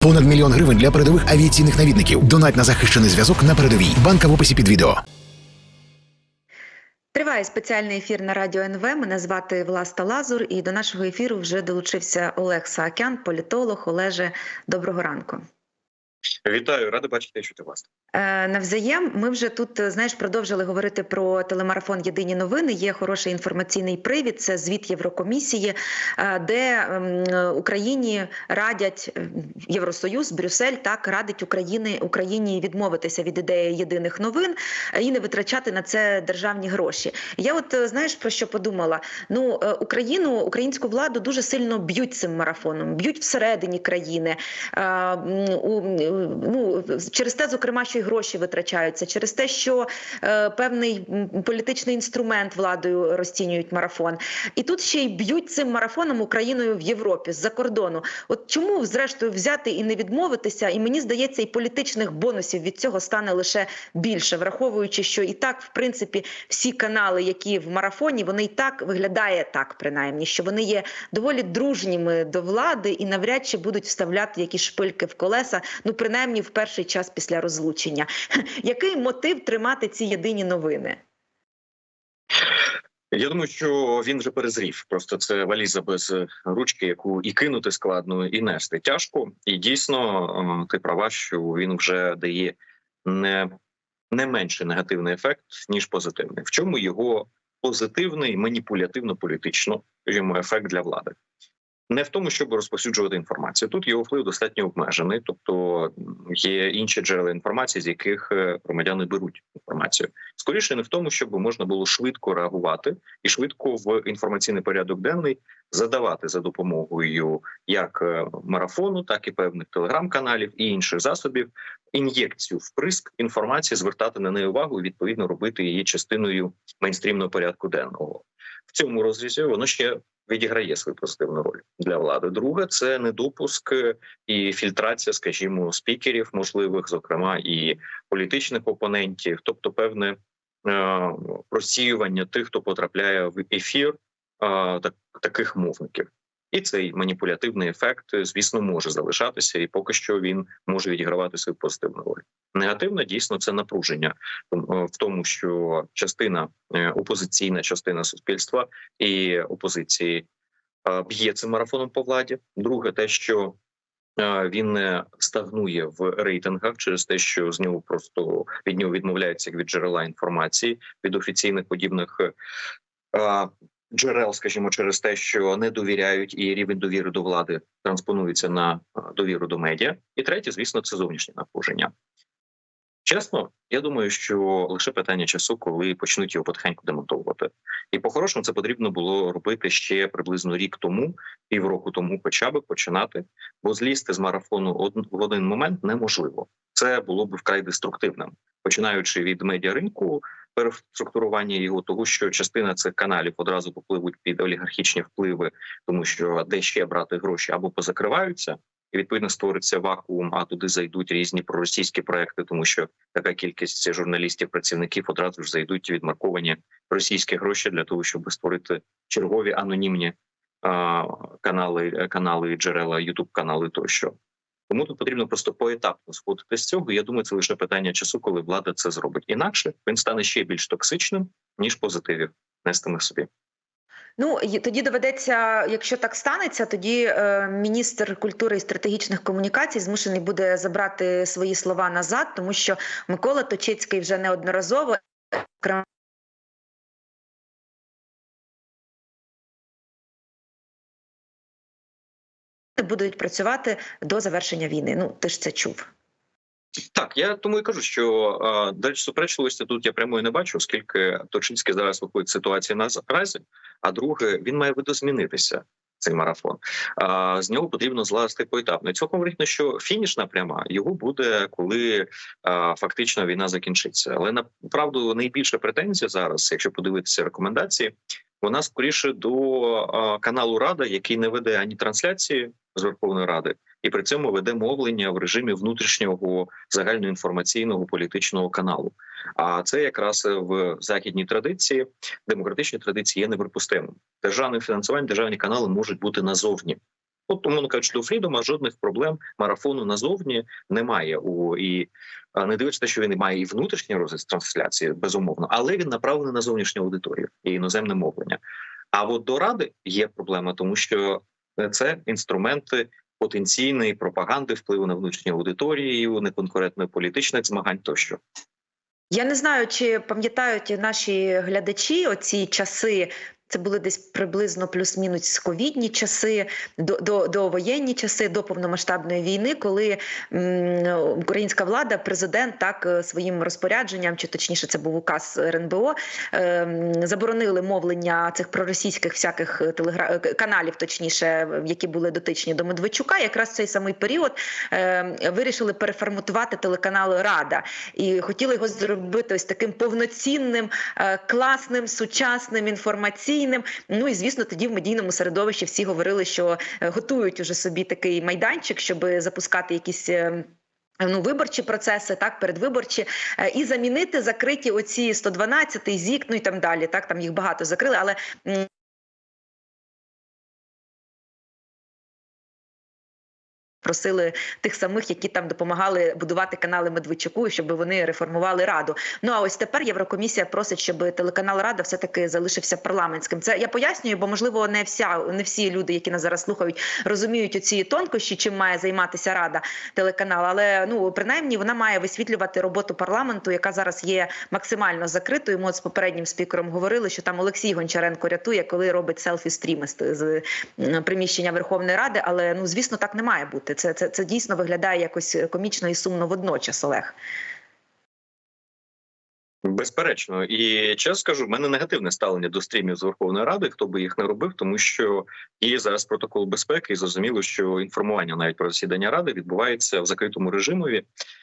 Понад мільйон гривень для передових авіаційних навідників. Донать на захищений зв'язок на передовій. Банка в описі під відео. Триває спеціальний ефір на радіо НВ. Мене звати Власта Лазур, і до нашого ефіру вже долучився Олег Саакян, політолог. Олеже, доброго ранку. Вітаю, радий бачити чути вас. Е, Навзаєм, ми вже тут е, знаєш, продовжили говорити про телемарафон Єдині новини. Є хороший інформаційний привід. Це звіт Єврокомісії, е, де ем, Україні радять е, Євросоюз, Брюссель так радить Україні Україні відмовитися від ідеї єдиних новин і не витрачати на це державні гроші. Я, от знаєш про що подумала? Ну Україну, українську владу дуже сильно б'ють цим марафоном, б'ють всередині країни. Ну, через те, зокрема, що й гроші витрачаються, через те, що е, певний політичний інструмент владою розцінюють марафон. І тут ще й б'ють цим марафоном Україною в Європі з-за кордону. От чому, зрештою, взяти і не відмовитися? І мені здається, і політичних бонусів від цього стане лише більше, враховуючи, що і так, в принципі, всі канали, які в марафоні, вони і так виглядає так, принаймні, що вони є доволі дружніми до влади і навряд чи будуть вставляти якісь шпильки в колеса. Ну, принаймні, в перший час після розлучення. Який мотив тримати ці єдині новини? Я думаю, що він вже перезрів. Просто це валіза без ручки, яку і кинути складно, і нести тяжко. І дійсно, е, ти права, що він вже дає не, не менший негативний ефект ніж позитивний. В чому його позитивний маніпулятивно-політично ефект для влади? Не в тому, щоб розповсюджувати інформацію. Тут його вплив достатньо обмежений, тобто є інші джерела інформації, з яких е, громадяни беруть інформацію. Скоріше не в тому, щоб можна було швидко реагувати і швидко в інформаційний порядок денний задавати за допомогою як е, марафону, так і певних телеграм-каналів і інших засобів ін'єкцію вприск інформації, звертати на неї увагу і відповідно робити її частиною мейнстрімного порядку денного. В цьому розрізі воно ще відіграє свою позитивну роль для влади. Друге це недопуск і фільтрація, скажімо, спікерів, можливих, зокрема і політичних опонентів, тобто певне е, розсіювання тих, хто потрапляє в ефір, е, так, таких мовників. І цей маніпулятивний ефект, звісно, може залишатися, і поки що він може відігравати свою позитивну роль. Негативно дійсно це напруження е, в тому, що частина е, опозиційна частина суспільства і опозиції е, б'є цим марафоном по владі. Друге, те, що е, він не стагнує в рейтингах через те, що з нього просто від нього відмовляються як від джерела інформації від офіційних подібних е, е, джерел, скажімо, через те, що не довіряють, і рівень довіри до влади транспонується на е, довіру до медіа. І третє, звісно, це зовнішнє напруження. Чесно, я думаю, що лише питання часу, коли почнуть його потихеньку демонтовувати, і по-хорошому це потрібно було робити ще приблизно рік тому, півроку тому, хоча б починати, бо злізти з марафону в один момент неможливо. Це було б вкрай деструктивним, починаючи від медіаринку, переструктурування його, того що частина цих каналів одразу попливуть під олігархічні впливи, тому що де ще брати гроші або позакриваються. І відповідно створиться вакуум, а туди зайдуть різні проросійські проекти, тому що така кількість журналістів, працівників одразу ж зайдуть відмарковані російські гроші для того, щоб створити чергові анонімні а, канали, канали, джерела, ютуб канали тощо. Тому тут потрібно просто поетапно сходити з цього. Я думаю, це лише питання часу, коли влада це зробить. Інакше він стане ще більш токсичним ніж позитивів нестиме собі. Ну тоді доведеться, якщо так станеться, тоді е, міністр культури і стратегічних комунікацій змушений буде забрати свої слова назад, тому що Микола Точицький вже неодноразово будуть працювати до завершення війни. Ну ти ж це чув. Так, я тому і кажу, що е, далі суперечливості тут я прямої не бачу, оскільки Точинський зараз виходить ситуації на наразі. А друге, він має видозмінитися. Цей марафон а з нього потрібно злазити поетапно. І Цілком вірно, що фінішна пряма його буде, коли а, фактично війна закінчиться. Але направду найбільша претензія зараз, якщо подивитися рекомендації, вона скоріше до а, каналу Рада, який не веде ані трансляції з Верховної Ради, і при цьому веде мовлення в режимі внутрішнього загальноінформаційного політичного каналу. А це якраз в західній традиції, демократичній традиції є неприпустимим. Державне фінансування, державні канали можуть бути назовні. От умовно кажучи, до Фрідома жодних проблем марафону назовні немає. У і не дивиться, що він має і внутрішній розвиток трансляції, безумовно, але він направлений на зовнішню аудиторію і іноземне мовлення. А от до ради є проблема, тому що е, це інструменти потенційної пропаганди, впливу на внутрішню аудиторію, неконкурентної політичних змагань тощо. Я не знаю, чи пам'ятають наші глядачі оці часи. Це були десь приблизно плюс-мінус ковідні часи, до, до, до воєнні часи, до повномасштабної війни, коли м, українська влада, президент так е, своїм розпорядженням, чи точніше, це був указ РНБО, е, заборонили мовлення цих проросійських всяких телегра... е, каналів, точніше, які були дотичні до Медведчука. Якраз в цей самий період е, вирішили переформатувати телеканал Рада і хотіли його зробити ось таким повноцінним, е, класним, сучасним, інформаційним. Ну і звісно, тоді в медійному середовищі всі говорили, що е, готують уже собі такий майданчик, щоб запускати якісь. е, Ну, виборчі процеси, так, передвиборчі, е, і замінити закриті оці 112, ЗІК, ну і там далі. Так, там їх багато закрили, але Просили тих самих, які там допомагали будувати канали Медведчуку, щоб вони реформували раду. Ну а ось тепер Єврокомісія просить, щоб телеканал Рада все таки залишився парламентським. Це я пояснюю, бо можливо не вся не всі люди, які нас зараз слухають, розуміють оці тонкощі, чим має займатися Рада телеканал. Але ну принаймні вона має висвітлювати роботу парламенту, яка зараз є максимально закритою. Ми от з попереднім спікером говорили, що там Олексій Гончаренко рятує, коли робить селфі стріми з, приміщення Верховної Ради. Але ну звісно, так не має бути. Це, це, це дійсно виглядає якось комічно і сумно водночас, Олег. Безперечно, і чесно скажу, в мене негативне ставлення до стрімів з Верховної Ради, хто би їх не робив, тому що є зараз протокол безпеки, і зрозуміло, що інформування навіть про засідання ради відбувається в закритому режимові.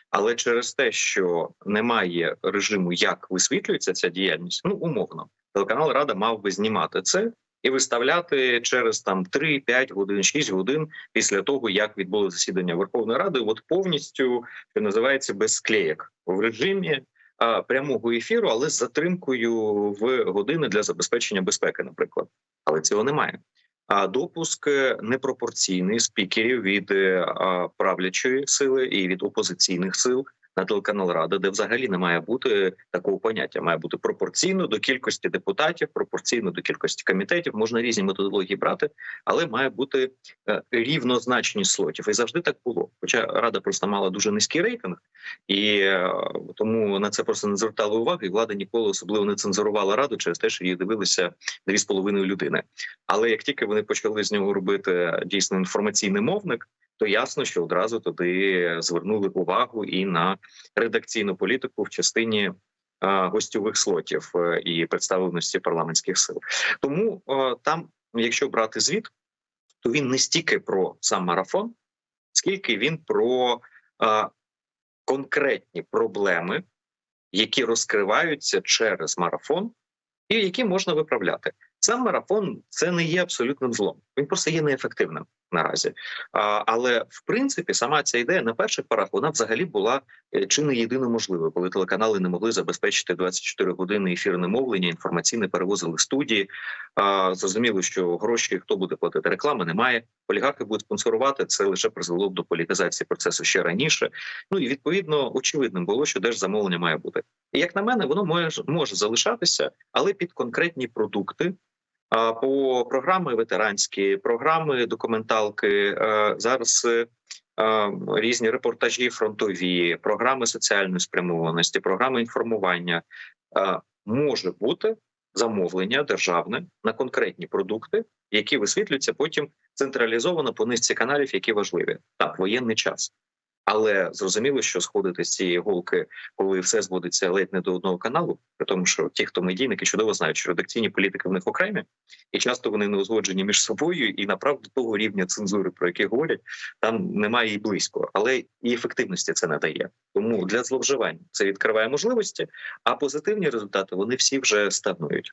Але через те, що немає режиму, як висвітлюється ця діяльність, ну умовно, телеканал Рада мав би знімати це і виставляти через там 3-5 годин, 6 годин після того, як відбуло засідання Верховної Ради, от повністю що називається без склеєк в режимі прямого ефіру, але з затримкою в години для забезпечення безпеки, наприклад. Але цього немає. А допуск е, непропорційний спікерів від е, правлячої сили і від опозиційних сил на телеканал Рада, де взагалі не має бути такого поняття. Має бути пропорційно до кількості депутатів, пропорційно до кількості комітетів. Можна різні методології брати, але має бути е, рівнозначність слотів. І завжди так було. Хоча рада просто мала дуже низький рейтинг, і е, тому на це просто не звертали уваги. І влада ніколи особливо не цензурувала раду через те, що її дивилися дві з половиною людини. Але як тільки вони почали з нього робити дійсно інформаційний мовник, то ясно, що одразу туди звернули увагу і на редакційну політику в частині. Гостьових слотів е, і представленості парламентських сил, тому е, там, якщо брати звіт, то він не стільки про сам марафон, скільки він про конкретні проблеми, які розкриваються через марафон, і які можна виправляти. Сам марафон це не є абсолютним злом. Він просто є неефективним наразі. Але в принципі, сама ця ідея на перших порах вона взагалі була е, чи не єдино можливою, коли телеканали не могли забезпечити 24 години ефірне мовлення, інформаційне перевозили студії. Зрозуміло, що гроші хто буде платити реклами, немає. Олігархи будуть спонсорувати це лише призвело б до політизації процесу ще раніше. Ну і відповідно очевидним було, що держзамовлення має бути. І як на мене, воно може, може залишатися, але під конкретні продукти. По програми ветеранські, програми документалки е, зараз е, е, різні репортажі фронтові, програми соціальної спрямованості, програми інформування може бути замовлення державне на конкретні продукти, які висвітлюються потім централізовано по низці каналів, які важливі так, воєнний час. Але зрозуміло, що сходити з цієї голки, коли все зводиться ледь не до одного каналу, при тому, що ті, хто медійники, чудово знають, що редакційні політики в них окремі, і часто вони не узгоджені між собою, і направду того рівня цензури, про який говорять, там немає і близько, але і ефективності це не дає. Тому для зловживань це відкриває можливості, а позитивні результати вони всі вже стагнують.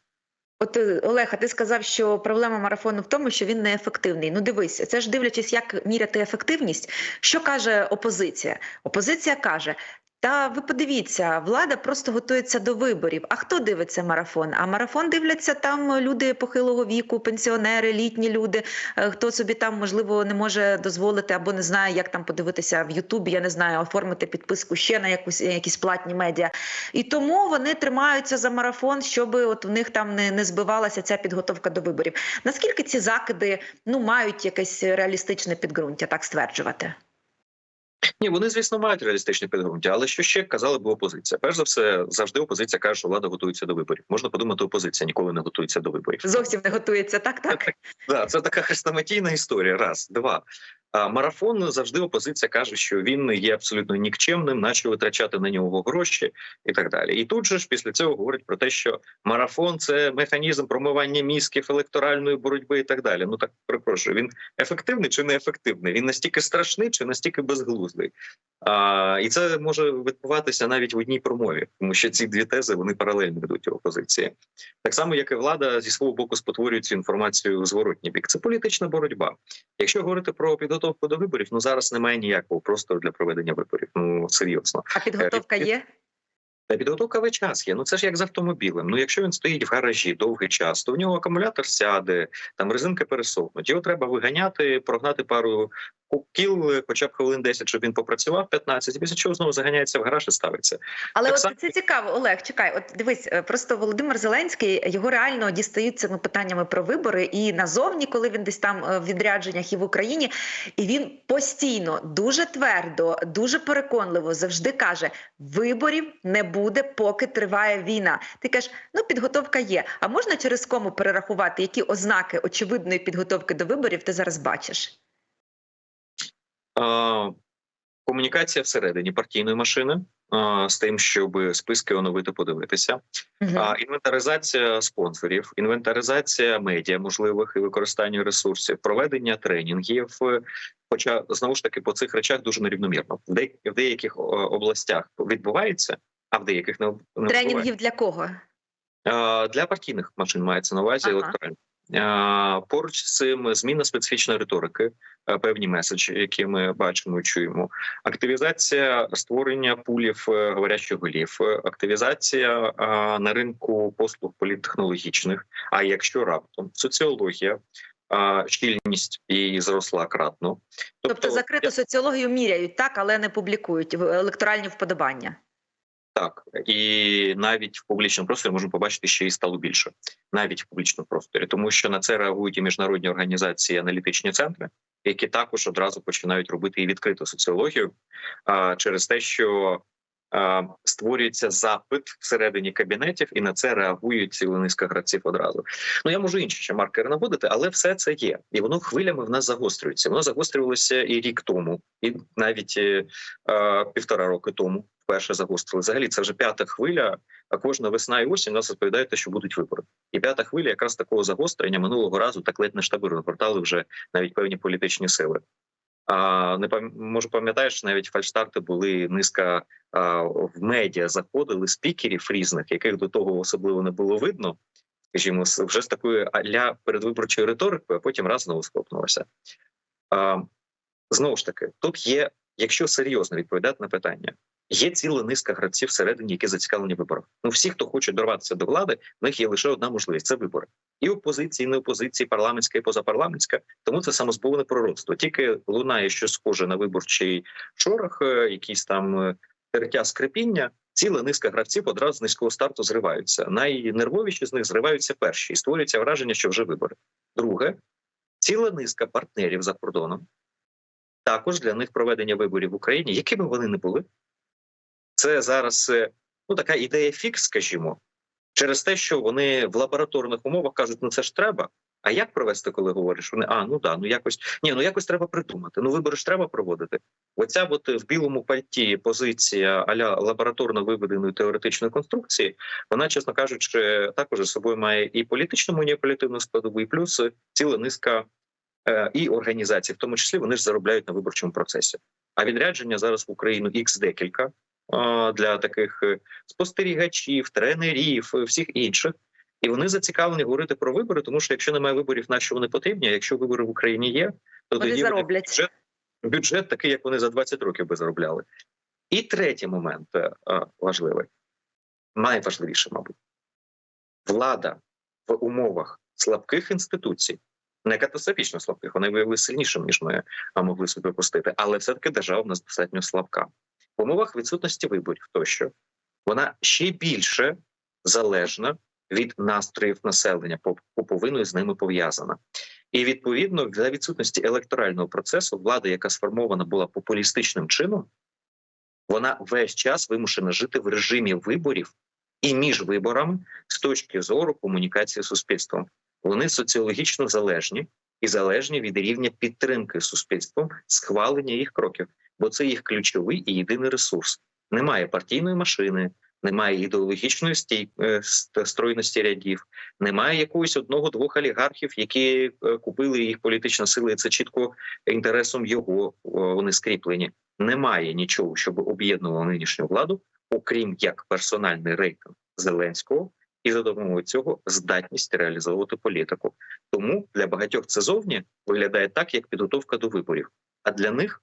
От Олега, Олег, а ти сказав, що проблема марафону в тому, що він неефективний. Ну дивись, це ж дивлячись, як міряти ефективність. Що каже опозиція? Опозиція каже. Та ви подивіться, влада просто готується до виборів. А хто дивиться марафон? А марафон дивляться там люди похилого віку, пенсіонери, літні люди. е, Хто собі там можливо не може дозволити або не знає, як там подивитися в Ютубі. Я не знаю, оформити підписку ще на якусь якісь платні медіа. І тому вони тримаються за марафон, щоб от в них там не, не збивалася ця підготовка до виборів. Наскільки ці закиди ну мають якесь реалістичне підґрунтя, так стверджувати? Ні, вони, звісно, мають реалістичне підґрунтя, але що ще казали б опозиція? Перш за все, завжди опозиція каже, що влада готується до виборів. Можна подумати, опозиція ніколи не готується до виборів. Зовсім не готується. Так, так. Да, це така хрестоматійна історія. Раз, два. А марафон завжди опозиція каже, що він є абсолютно нікчемним, наче витрачати на нього гроші і так далі. І тут же ж після цього говорять про те, що марафон це механізм промивання мізків електоральної боротьби і так далі. Ну так перепрошую, він ефективний чи не ефективний? Він настільки страшний чи настільки безглуздий? А, і це може відбуватися навіть в одній промові, тому що ці дві тези вони паралельно ведуть у опозиції. Так само, як і влада зі свого боку спотворює цю інформацію в зворотній бік. Це політична боротьба. Якщо говорити про підготовку до виборів, ну зараз немає ніякого простору для проведення виборів. Ну серйозно. А підготовка є? Підготовка весь час є. Ну це ж як з автомобілем. Ну якщо він стоїть в гаражі довгий час, то в нього акумулятор сяде, там резинки пересохнуть. Його треба виганяти, прогнати пару кіл, хоча б хвилин 10, щоб він попрацював 15, і після чого знову заганяється в гараж і ставиться. Але Так от само- це цікаво, Олег. Чекай, от дивись, е, просто Володимир Зеленський його реально дістають цими питаннями про вибори і назовні, коли він десь там е, в відрядженнях і в Україні, і він постійно дуже твердо, дуже переконливо завжди каже: виборів не буде, поки триває війна. Ти кажеш, ну підготовка є. А можна через кому перерахувати, які ознаки очевидної підготовки до виборів ти зараз бачиш? А, комунікація всередині партійної машини з тим, щоб списки оновити, подивитися. Мгм. А, інвентаризація спонсорів, інвентаризація медіа можливих і використання ресурсів, проведення тренінгів. е, Хоча знову ж таки по цих речах дуже нерівномірно. В, деяких областях відбувається, а в деяких не, не. Тренінгів для кого? Для партійних машин мається на увазі Ага. електоральні. Е, Поруч з цим зміна специфічної риторики, е, певні меседжі, які ми бачимо і чуємо. Активізація створення пулів е, говорящих голів, активізація на ринку послуг політтехнологічних. А якщо раптом соціологія, щільність і зросла кратно. Тобто закриту соціологію міряють так, але не публікують електоральні вподобання. Так, і навіть в публічному просторі можемо побачити, що і стало більше, навіть в публічному просторі, тому що на це реагують і міжнародні організації, і аналітичні центри, які також одразу починають робити і відкриту соціологію а, через те, що а, створюється запит всередині кабінетів, і на це реагують ціла низка гравців одразу. Ну я можу інші ще маркери наводити, але все це є, і воно хвилями в нас загострюється. Воно загострювалося і рік тому, і навіть е, е, півтора роки тому вперше загострили. Взагалі це вже п'ята хвиля. А кожна весна і осінь нас розповідаєте, що будуть вибори. І п'ята хвиля якраз такого загострення минулого разу так ледь не штаби розгортали вже навіть певні політичні сили. А не пам... може пам'ятаєш, навіть фальштарти були низка а, в медіа заходили спікерів різних, яких до того особливо не було видно. Скажімо, вже з такою аля передвиборчою риторикою, а потім раз знову схлопнулося. А, знову ж таки, тут є, якщо серйозно відповідати на питання, є ціла низка гравців всередині, які зацікавлені в виборах. Ну всі, хто хоче дорватися до влади, в них є лише одна можливість це вибори. І опозиції, і не опозиції, парламентська і позапарламентська. Тому це самозбовне пророцтво. Тільки лунає щось схоже на виборчий шорох, е, якісь там е, тертя скрипіння. Ціла низка гравців одразу з низького старту зриваються. Найнервовіші з них зриваються перші і створюється враження, що вже вибори. Друге, ціла низка партнерів за кордоном. Також для них проведення виборів в Україні, якими вони не були, це зараз е, ну така ідея фікс, скажімо, через те, що вони в лабораторних умовах кажуть, ну це ж треба. А як провести, коли говориш? Вони а ну да, ну якось ні, ну якось треба придумати. Ну вибори ж треба проводити. Оця от в білому пальті позиція аля лабораторно виведеної теоретичної конструкції, вона, чесно кажучи, також собою має і політичну маніпулятивну складову, і плюс ціла низка е, і організацій, в тому числі вони ж заробляють на виборчому процесі. А відрядження зараз в Україну X декілька е, для таких е, спостерігачів, тренерів, е, всіх інших. І вони зацікавлені говорити про вибори, тому що якщо немає виборів, на що вони потрібні? А якщо вибори в Україні є, то Вони тоді зароблять. бюджет, бюджет такий, як вони за 20 років би заробляли. І третій момент е, важливий, найважливіший, мабуть, влада в умовах слабких інституцій, не катастрофічно слабких, вони виявилися сильнішими, ніж ми могли собі припустити, але все-таки держава в нас достатньо слабка. Умовах відсутності виборів тощо вона ще більше залежна від настроїв населення, по пуповиною з ними пов'язана. І відповідно за відсутності електорального процесу влада, яка сформована була популістичним чином, вона весь час вимушена жити в режимі виборів і між виборами з точки зору комунікації з суспільством. Вони соціологічно залежні і залежні від рівня підтримки суспільством, схвалення їх кроків, бо це їх ключовий і єдиний ресурс. Немає партійної машини, немає ідеологічної стій... е, стройності рядів, немає якогось одного-двох олігархів, які е, купили їх політична сила, і це чітко інтересом його е, вони скріплені. Немає нічого, щоб об'єднувало нинішню владу, окрім як персональний рейтинг Зеленського, і за допомогою цього здатність реалізовувати політику. Тому для багатьох це зовні виглядає так, як підготовка до виборів. А для них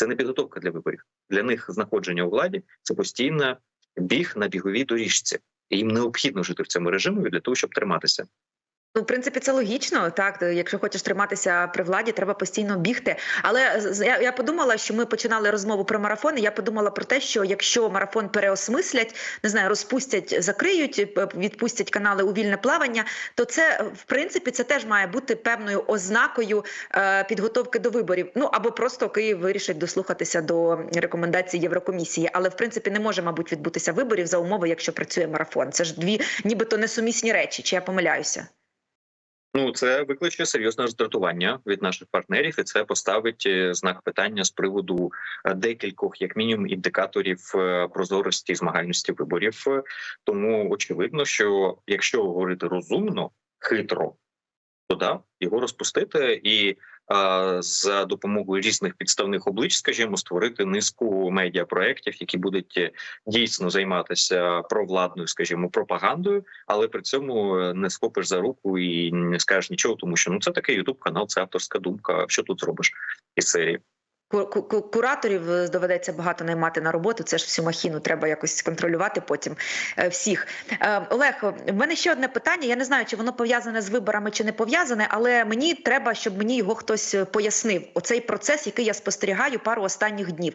це не підготовка для виборів. Для них знаходження у владі це постійна біг на біговій доріжці. І їм необхідно жити в цьому режимі для того, щоб триматися. Ну, в принципі, це логічно. Так, якщо хочеш триматися при владі, треба постійно бігти. Але з- я, я подумала, що ми починали розмову про марафон. і Я подумала про те, що якщо марафон переосмислять, не знаю, розпустять, закриють, відпустять канали у вільне плавання, то це в принципі це теж має бути певною ознакою е, підготовки до виборів. Ну або просто Київ вирішить дослухатися до рекомендацій Єврокомісії. Але в принципі не може, мабуть, відбутися виборів за умови, якщо працює марафон. Це ж дві, нібито несумісні речі. Чи я помиляюся? Ну це викличе серйозне роздратування від наших партнерів, і це поставить е, знак питання з приводу е, декількох, як мінімум, індикаторів е, прозорості і змагальності виборів. Тому очевидно, що якщо говорити розумно, хитро, то да, його розпустити і за допомогою різних підставних облич, скажімо, створити низку медіапроєктів, які будуть е, дійсно займатися провладною, скажімо, пропагандою, але при цьому е, не схопиш за руку і не скажеш нічого, тому що ну це такий ютуб канал, це авторська думка. Що тут зробиш із серії? Ку- ку- ку- Кураторів е, доведеться багато наймати на роботу. Це ж всю махіну треба якось контролювати потім е, всіх. Е, Олег, в мене ще одне питання. Я не знаю, чи воно пов'язане з виборами чи не пов'язане, але мені треба, щоб мені його хтось пояснив. Оцей процес, який я спостерігаю пару останніх днів.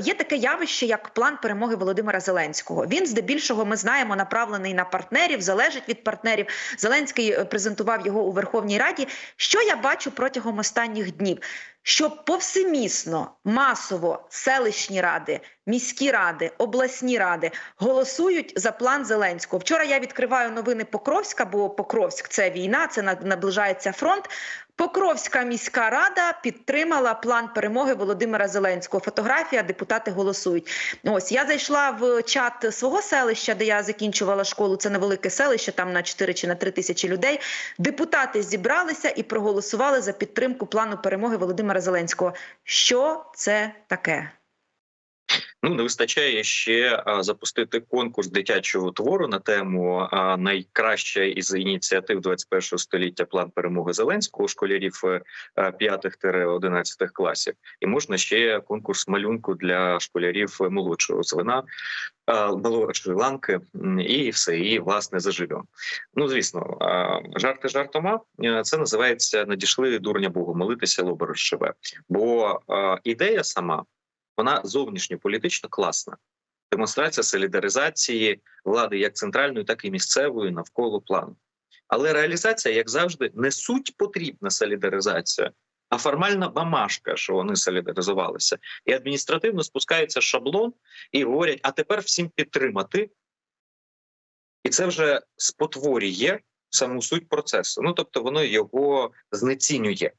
Є таке явище, як план перемоги Володимира Зеленського. Він здебільшого ми знаємо направлений на партнерів, залежить від партнерів. Зеленський презентував його у Верховній Раді. Що я бачу протягом останніх днів? Що повсемісно, масово селищні ради, міські ради, обласні ради голосують за план Зеленського. Вчора я відкриваю новини Покровська, бо Покровськ це війна, це на- наближається фронт. Покровська міська рада підтримала план перемоги Володимира Зеленського. Фотографія, депутати голосують. Ось я зайшла в чат свого селища, де я закінчувала школу. Це невелике селище, там на 4 чи на 3 тисячі людей. Депутати зібралися і проголосували за підтримку плану перемоги Володимира Зеленського. Що це таке? Ну не вистачає ще запустити конкурс дитячого твору на тему найкраща із ініціатив 21 століття план перемоги Зеленського школярів 5-11 класів. І можна ще конкурс малюнку для школярів молодшого звена, молодшої ланки, і все, і власне заживемо. Ну звісно, жарти жартома е, це називається надійшли дурня Богу, молитися лоба розшиве. Бо ідея сама вона зовнішньополітично класна. Демонстрація солідаризації влади як центральної, так і місцевої навколо плану. Але реалізація, як завжди, не суть потрібна солідаризація, а формальна бамашка, що вони солідаризувалися. І адміністративно спускається шаблон і говорять: а тепер всім підтримати. І це вже спотворює саму суть процесу. Ну тобто, воно його знецінює.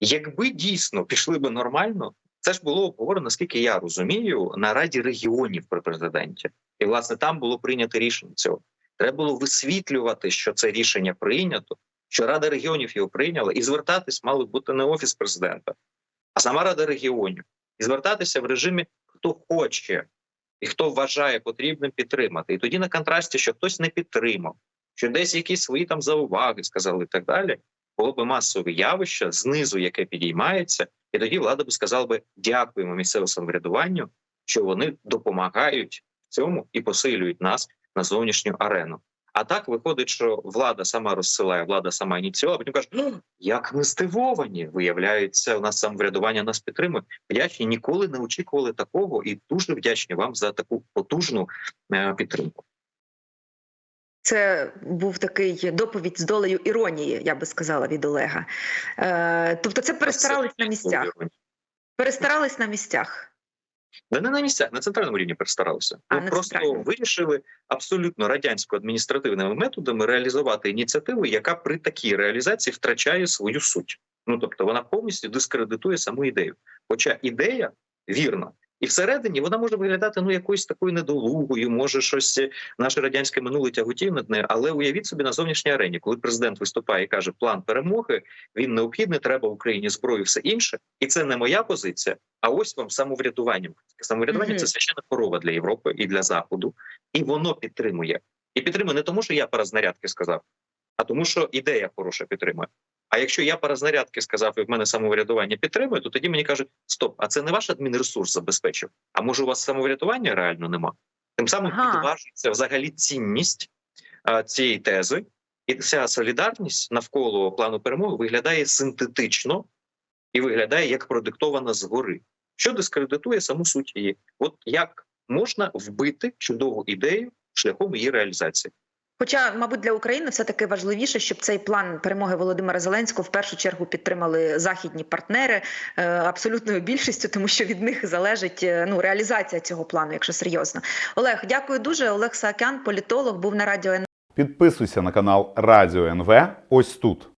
Якби дійсно пішли би нормально, це ж було обговорено, наскільки я розумію, на Раді регіонів при президенті. І власне там було прийнято рішення цього. Треба було висвітлювати, що це рішення прийнято, що Рада регіонів його прийняла, і звертатись мали бути не офіс президента, а сама Рада регіонів, і звертатися в режимі хто хоче і хто вважає потрібним підтримати. І тоді на контрасті, що хтось не підтримав, що десь якісь свої там зауваги сказали і так далі. Було б масове явище знизу, яке підіймається, і тоді влада би сказала би дякуємо місцевому самоврядуванню що вони допомагають цьому і посилюють нас на зовнішню арену. А так виходить, що влада сама розсилає, влада сама ініціювала, а потім каже, «Ну, як ми здивовані. Виявляється, у нас самоврядування нас підтримує. Вдячні ніколи не очікували такого, і дуже вдячні вам за таку потужну е, підтримку. Це був такий доповідь з долею іронії, я би сказала, від Олега. Е, тобто, це перестарались на місцях. Перестарались на місцях. Да не на місцях, на центральному рівні перестаралися. А, на просто вирішили абсолютно радянсько-адміністративними методами реалізувати ініціативу, яка при такій реалізації втрачає свою суть. Ну тобто вона повністю дискредитує саму ідею. Хоча ідея вірна. І всередині вона може виглядати ну якоюсь такою недолугою, може щось е, наше радянське минуле тяготів над нею. Але уявіть собі на зовнішній арені, коли президент виступає і каже, план перемоги він необхідний, треба Україні зброю, все інше, і це не моя позиція. А ось вам самоврядування. Самоврядування Мгм. це священна корова для Європи і для Заходу, і воно підтримує. І підтримує не тому, що я паразнарядки сказав, а тому, що ідея хороша підтримує. А якщо я паразнарядки сказав, і в мене самоврядування підтримує, то тоді мені кажуть: стоп, а це не ваш адмінресурс забезпечив. А може, у вас самоврядування реально нема? Тим самим Ага. підважується взагалі цінність а, цієї тези, і ця солідарність навколо плану перемоги виглядає синтетично і виглядає як продиктована згори, що дискредитує саму суть її. От як можна вбити чудову ідею шляхом її реалізації? Хоча, мабуть, для України все таки важливіше, щоб цей план перемоги Володимира Зеленського в першу чергу підтримали західні партнери е, абсолютною більшістю, тому що від них залежить е, ну реалізація цього плану, якщо серйозно. Олег, дякую дуже. Олег Саакян, політолог, був на радіо Підписуйся на канал Радіо НВ ось тут.